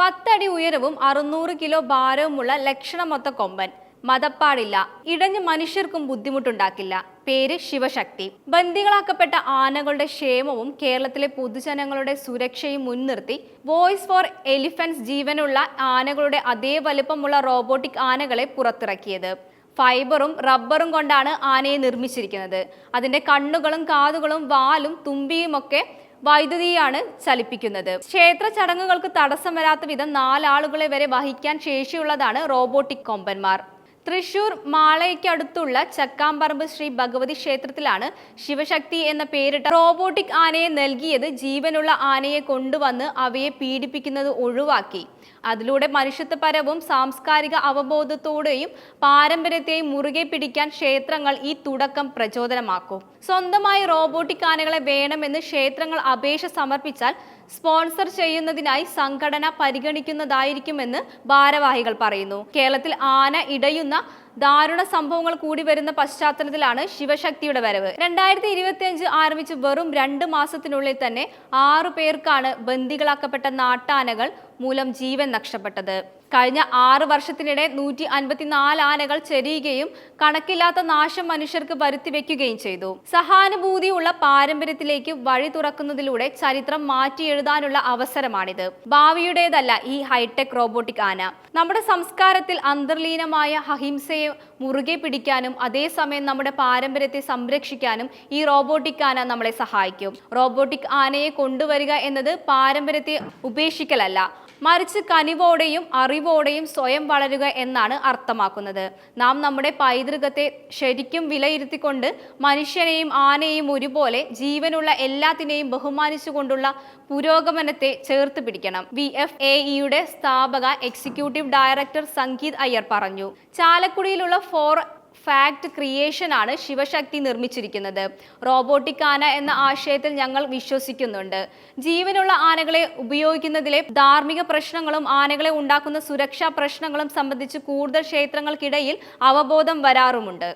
പത്തടി ഉയരവും അറുന്നൂറ് കിലോ ഭാരവുമുള്ള ലക്ഷണമൊത്ത കൊമ്പൻ. മതപ്പാടില്ല. ഇടഞ്ഞ് മനുഷ്യർക്കും ബുദ്ധിമുട്ടുണ്ടാക്കില്ല. പേര് ശിവശക്തി. ബന്ദികളാക്കപ്പെട്ട ആനകളുടെ ക്ഷേമവും കേരളത്തിലെ പൊതുജനങ്ങളുടെ സുരക്ഷയും മുൻനിർത്തി വോയിസ് ഫോർ എലിഫൻസ് ജീവനുള്ള ആനകളുടെ അതേ വലുപ്പമുള്ള റോബോട്ടിക് ആനകളെ പുറത്തിറക്കിയത്. ഫൈബറും റബ്ബറും കൊണ്ടാണ് ആനയെ നിർമ്മിച്ചിരിക്കുന്നത്. അതിന്റെ കണ്ണുകളും കാതുകളും വാലും തുമ്പിയുമൊക്കെ വൈദ്യുതിയാണ് ചലിപ്പിക്കുന്നത്. ക്ഷേത്ര ചടങ്ങുകൾക്ക് തടസ്സം വരാത്ത വിധം നാലാളുകളെ വരെ വഹിക്കാൻ ശേഷിയുള്ളതാണ് റോബോട്ടിക് കൊമ്പന്മാർ. തൃശൂർ മാളയ്ക്കടുത്തുള്ള ചക്കാമ്പറമ്പ് ശ്രീ ഭഗവതി ക്ഷേത്രത്തിലാണ് ശിവശക്തി എന്ന പേരിട്ട റോബോട്ടിക് ആനയെ നൽകിയത് ജീവനുള്ള ആനയെ കൊണ്ടുവന്ന് അവയെ പീഡിപ്പിക്കുന്നത് ഒഴിവാക്കി. അതിലൂടെ മനുഷ്യത്വപരവും സാംസ്കാരിക അവബോധത്തോടെയും പാരമ്പര്യത്തെയും മുറുകെ പിടിക്കാൻ ക്ഷേത്രങ്ങൾ ഈ തുടക്കം പ്രചോദനമാക്കും. സ്വന്തമായി റോബോട്ടിക് ആനകളെ വേണമെന്ന് ക്ഷേത്രങ്ങൾ അപേക്ഷ സമർപ്പിച്ചാൽ സ്പോൺസർ ചെയ്യുന്നതിനായി സംഘടന പരിഗണിക്കുന്നതായിരിക്കുമെന്ന് ഭാരവാഹികൾ പറയുന്നു. കേരളത്തിൽ ആന ഇടയുന്ന ദാരുണ സംഭവങ്ങൾ കൂടി വരുന്ന പശ്ചാത്തലത്തിലാണ് ശിവശക്തിയുടെ വരവ്. രണ്ടായിരത്തി ഇരുപത്തി അഞ്ച് ആരംഭിച്ച് വെറും രണ്ട് മാസത്തിനുള്ളിൽ തന്നെ ആറു പേർക്കാണ് ബന്ദികളാക്കപ്പെട്ട നാട്ടാനകൾ മൂലം ജീവൻ നഷ്ടപ്പെട്ടത്. കഴിഞ്ഞ ആറ് വർഷത്തിനിടെ നൂറ്റി അൻപത്തിനാല് ആനകൾ ചെരിയുകയും കണക്കില്ലാത്ത നാശം മനുഷ്യർക്ക് വരുത്തിവെക്കുകയും ചെയ്തു. സഹാനുഭൂതിയുള്ള പാരമ്പര്യത്തിലേക്ക് വഴി തുറക്കുന്നതിലൂടെ ചരിത്രം മാറ്റി എഴുതാനുള്ള അവസരമാണിത്. ഭാവിയുടേതല്ല ഈ ഹൈടെക് റോബോട്ടിക് ആന. നമ്മുടെ സംസ്കാരത്തിൽ അന്തർലീനമായ അഹിംസയെ മുറുകെ പിടിക്കാനും അതേസമയം നമ്മുടെ പാരമ്പര്യത്തെ സംരക്ഷിക്കാനും ഈ റോബോട്ടിക് ആന നമ്മളെ സഹായിക്കും. റോബോട്ടിക് ആനയെ കൊണ്ടുവരിക എന്നത് പാരമ്പര്യത്തെ ഉപേക്ഷിക്കലല്ല മറിച്ച് കനിവോടെയും അറിവോടെയും സ്വയം വളരുക എന്നാണ് അർത്ഥമാക്കുന്നത്. നാം നമ്മുടെ പൈതൃകത്തെ ശരിക്കും വിലയിരുത്തിക്കൊണ്ട് മനുഷ്യനെയും ആനയെയും ഒരുപോലെ ജീവനുള്ള എല്ലാത്തിനെയും ബഹുമാനിച്ചുകൊണ്ടുള്ള പുരോഗമനത്തെ ചേർത്ത് പിടിക്കണം. വി. എഫ്. എ. ഇയുടെ സ്ഥാപക എക്സിക്യൂട്ടീവ് ഡയറക്ടർ സംഗീത് അയ്യർ പറഞ്ഞു. ചാലക്കുടിയിലുള്ള ഫോർ ഫാക്ട് ക്രിയേഷൻ ആണ് ശിവശക്തി നിർമ്മിച്ചിരിക്കുന്നത്. റോബോട്ടിക് ആന എന്ന ആശയത്തിൽ ഞങ്ങൾ വിശ്വസിക്കുന്നുണ്ട്. ജീവനുള്ള ആനകളെ ഉപയോഗിക്കുന്നതിലെ ധാർമ്മിക പ്രശ്നങ്ങളും ആനകളെ ഉണ്ടാക്കുന്ന സുരക്ഷാ പ്രശ്നങ്ങളും സംബന്ധിച്ച് കൂടുതൽ ക്ഷേത്രങ്ങൾക്കിടയിൽ അവബോധം വരാറുമുണ്ട്.